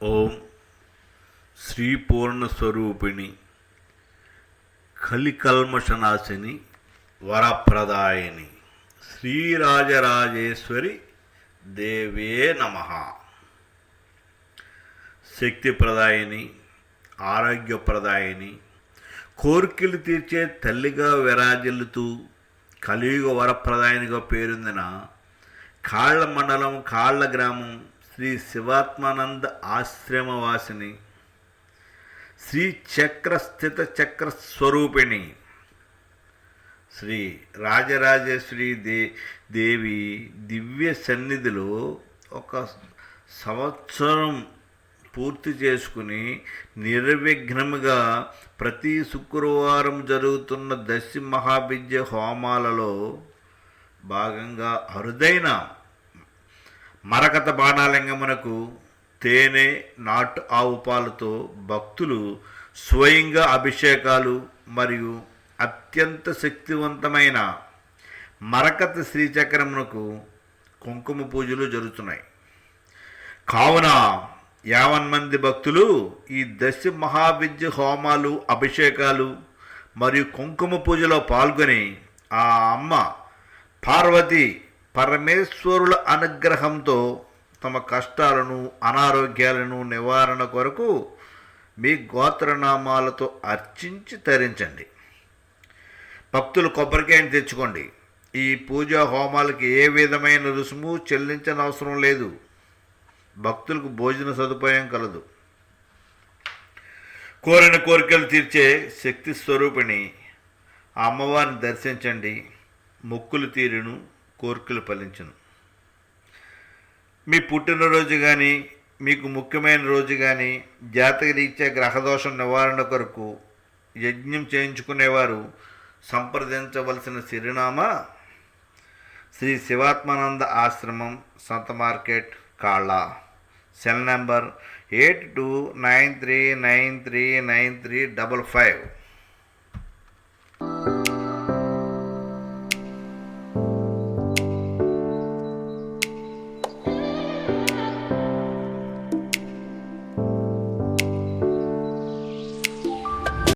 ఓం శ్రీ పూర్ణ స్వరూపిణి కలికల్మషనాశిని వరప్రదాయిని శ్రీరాజరాజేశ్వరి దేవే నమ. శక్తిప్రదాయిని ఆరోగ్యప్రదాయిని కోరికలు తీర్చే తల్లిగా విరాజిల్లుతూ కలియుగ వరప్రదాయనిగా పేరొందిన కాళ్ళ మండలం కాళ్ళ గ్రామం శ్రీ శివాత్మానంద ఆశ్రమవాసిని శ్రీ చక్ర స్థిత చక్ర స్వరూపిణి శ్రీ రాజరాజేశ్వరి దే దేవి దివ్య సన్నిధిలో ఒక సంవత్సరం పూర్తి చేసుకుని నిర్విఘ్నముగా ప్రతి శుక్రవారం జరుగుతున్న దశ మహావిద్య హోమాలలో భాగంగా అరుదైన మరకత బాణాలింగమునకు తేనె నాటు ఆవు పాలతో భక్తులు స్వయంగా అభిషేకాలు మరియు అత్యంత శక్తివంతమైన మరకత శ్రీచక్రమునకు కుంకుమ పూజలు జరుగుతున్నాయి. కావున యావన్ మంది భక్తులు ఈ దశ మహావిద్య హోమాలు అభిషేకాలు మరియు కుంకుమ పూజలో పాల్గొని ఆ అమ్మ పార్వతి పరమేశ్వరుల అనుగ్రహంతో తమ కష్టాలను అనారోగ్యాలను నివారణ కొరకు మీ గోత్రనామాలతో అర్చించి తరించండి. భక్తులు కొబ్బరికాయని తెచ్చుకోండి. ఈ పూజా హోమాలకి ఏ విధమైన రుసుము చెల్లించనవసరం లేదు. భక్తులకు భోజన సదుపాయం కలదు. కోరిన కోరికలు తీర్చే శక్తి స్వరూపిణి ఆ అమ్మవారిని దర్శించండి. మొక్కులు తీరును కోర్కెలు ఫలించును. మీ పుట్టినరోజు కానీ మీకు ముఖ్యమైన రోజు కానీ జాతక రీత్యా గ్రహదోషం నివారణ కొరకు యజ్ఞం చేయించుకునేవారు సంప్రదించవలసిన చిరునామా శ్రీ శివాత్మానంద ఆశ్రమం సంత మార్కెట్ కాళ్ళ. Cell number eight two nine three nine three nine three double five.